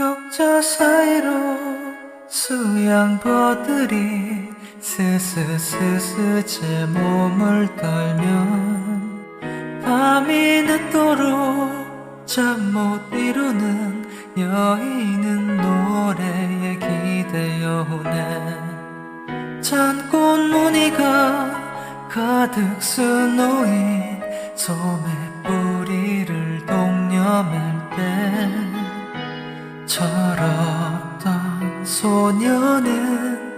격자 사이로 수양버들이 스스스스 제 몸을 떨면 밤이 늦도록 잠 못 이루는 여인은 노래에 기대어 오네. 잔꽃 무늬가 가득 스놓인 소매 뿌리를 동여맬 때 철없던 소녀는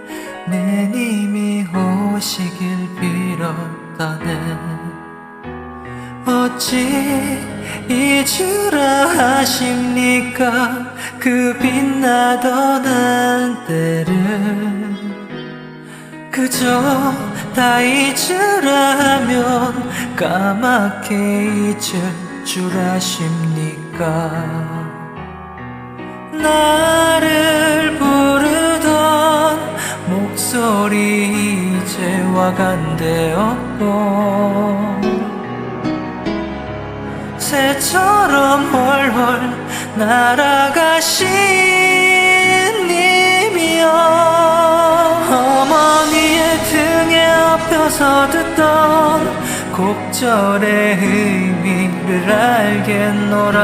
내님이 오시길 빌었다네. 어찌 잊으라 하십니까? 그 빛나던 한때를. 그저 다 잊으라 하면 까맣게 잊을 줄 아십니까 나를 부르던 목소리 이제 와간대었고 새처럼 훨훨 날아가신 님이여. 어머니의 등에 업혀서 듣던 곡절의 의미를 알겠노라.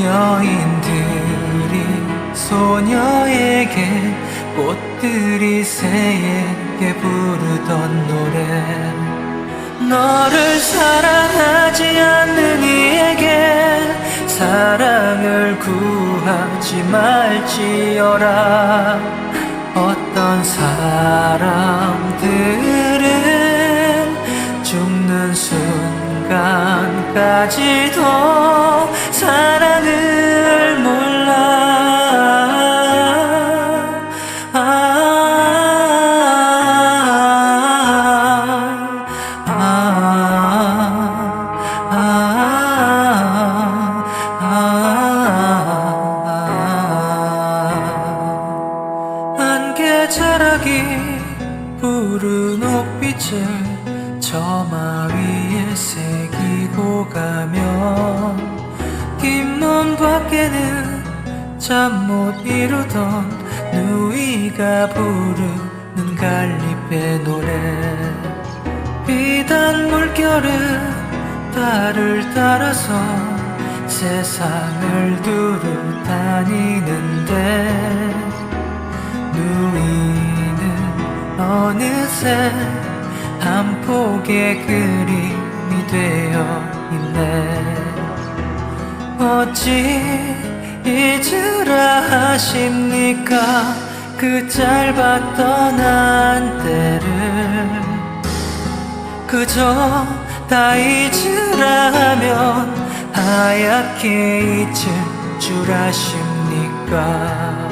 여인들이 소녀에게 꽃들이 새에게 부르던 노래. 너를 사랑하지 않는 이에게 사랑을 구하지 말지어라. 어떤 사람들은 죽는 순간까지도 사랑을 자락이 푸른 옥빛을 저마 위에 새기고 가면 뒷문 밖에는 잠 못 이루던 누이가 부르는 갈립의 노래. 비단 물결은 달을 따라서 세상을 두루 다니는데 누이는 어느새 한 폭의 그림이 되어 있네. 어찌 잊으라 하십니까? 그 짧았던 한때를. 그저 다 잊으라 하면 하얗게 잊을 줄 아십니까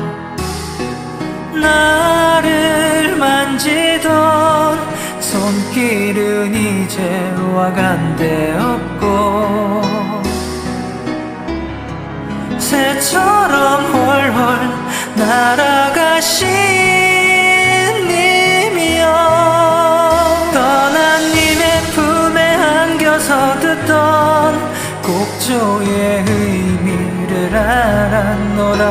나를 만지던 손길은 이제 와간데 없고 새처럼 훨훨 날아가신 님이여 떠난 님의 품에 안겨서 듣던 곡조의 의미를 알았노라.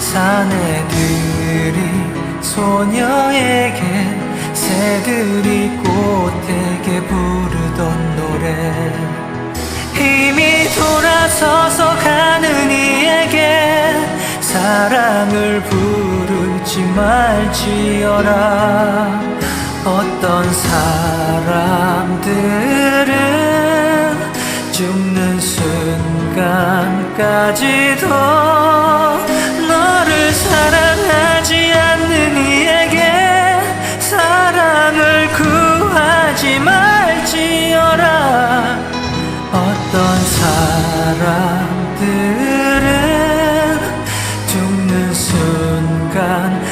사내들이 소녀에게 새들이 꽃에게 부르던 노래. 힘이 돌아서서 가는 이에게 사랑을 부르지 말지어라. 어떤 사람들은 죽는 순간까지도 사람들은 죽는 순간까지